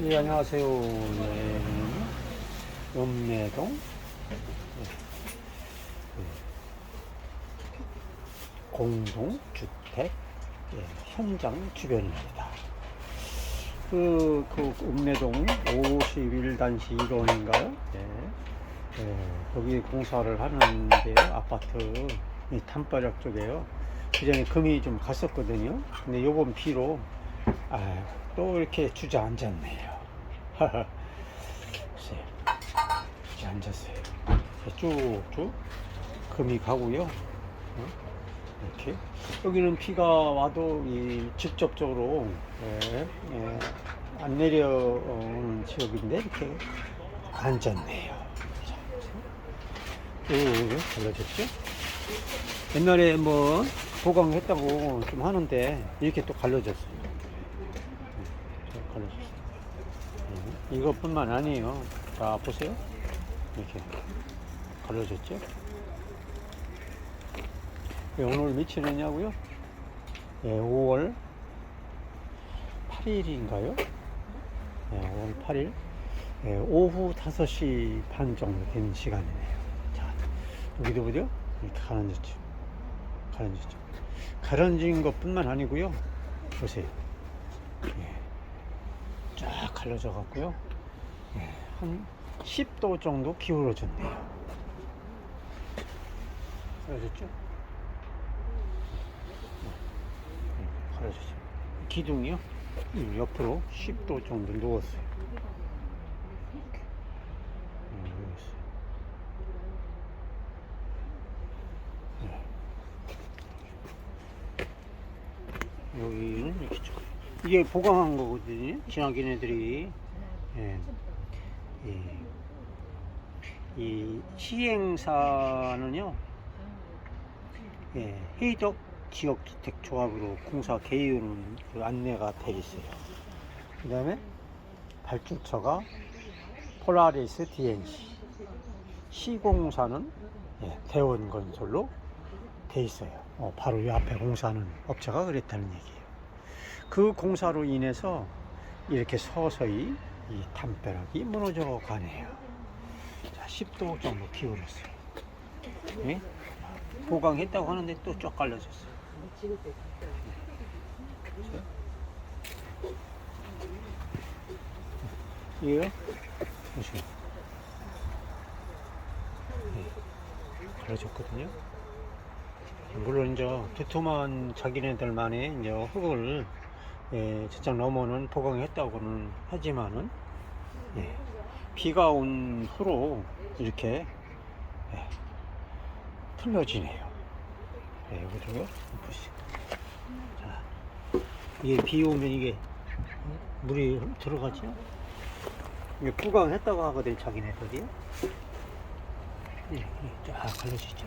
예, 안녕하세요. 네. 읍내동 네. 그 공동주택 예, 현장 주변입니다. 그, 그 읍내동 51단시 1호인가요? 예. 예, 거기 공사를 하는데요. 아파트 이 담바락 쪽에요. 그 전에 금이 좀 갔었거든요. 근데 요번 비로 아, 또 이렇게 주저앉았네요. 글쎄, 주저앉았어요. 쭉쭉 금이 가고요. 어? 이렇게 여기는 비가 와도 이 직접적으로 예, 예, 안 내려오는 지역인데 이렇게 앉았네요. 자, 쭉 달라졌죠? 옛날에 뭐 보강했다고 좀 하는데 이렇게 또 갈라졌어요. 좀 갈라졌어요. 예, 이것뿐만 아니에요. 자 보세요. 이렇게 갈라졌죠? 예, 오늘 며칠이냐고요? 예, 5월 8일인가요? 예, 5월 8일 예, 오후 5시 반 정도 되는 시간이네요. 자, 여기도 보죠? 이렇게 가라앉았죠. 가라앉았죠. 가라앉은 것 뿐만 아니고요. 보세요. 예, 쫙 갈라져 갖고요. 예, 한 10도 정도 기울어졌네요. 갈라졌죠? 예, 갈라졌죠. 기둥이요. 이 옆으로 10도 정도 누웠어요. 음, 누웠어요. 여기는 이렇게 쭉. 이게 보강한 거거든요. 지나긴 애들이. 예. 이, 이 시행사는요, 예, 해덕 지역 주택 조합으로 공사 개요는 그 안내가 돼 있어요. 그 다음에 발주처가 폴라리스 DNC. 시공사는 예, 대원건설로 돼 있어요. 어, 바로 이 앞에 공사하는 업체가 그랬다는 얘기예요. 그 공사로 인해서 이렇게 서서히 이 담벼락이 무너져 가네요. 자, 10도 정도 기울었어요. 예? 보강했다고 하는데 또 쫙 갈라졌어요. 이게요? 보시면. 예, 갈라졌거든요. 물론 이제 두툼한 자기네들만의 이제 흙을 예, 저쪽 넘어는 보강했다고는 하지만은 예, 비가 온 후로 이렇게 예, 틀려지네요. 예. 보시죠. 자, 이게 비 오면 이게 물이 들어가죠. 이게 보강했다고 하거든 자기네들이. 예, 예, 쫙 갈라지죠.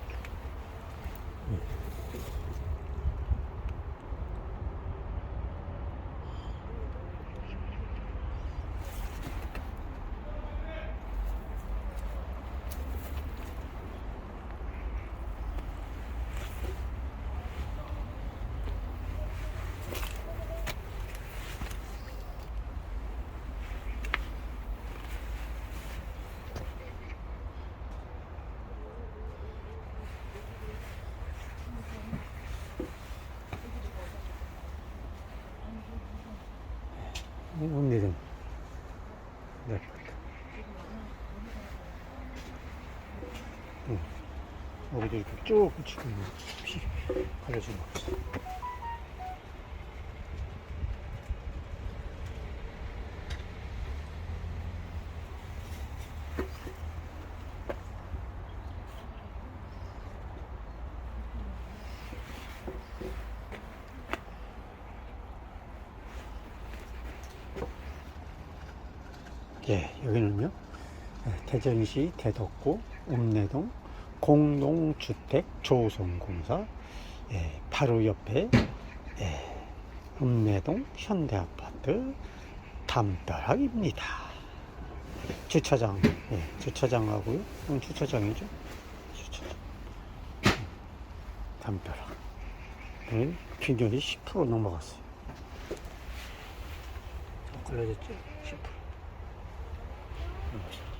옵니다. 네. 응. 여기도 이렇게 쭉 붙이고 있는 피 갈라진 거 없어. 예, 여기는요. 예, 대전시 대덕구 읍내동 공동주택 조성공사 예, 바로 옆에 예, 읍내동 현대아파트 담벼락입니다. 주차장, 예, 주차장하고요. 이건 주차장이죠. 주차장. 음, 담벼락. 오늘 균열이 10% 넘어갔어요. 자, 걸려졌죠? 10%. 음.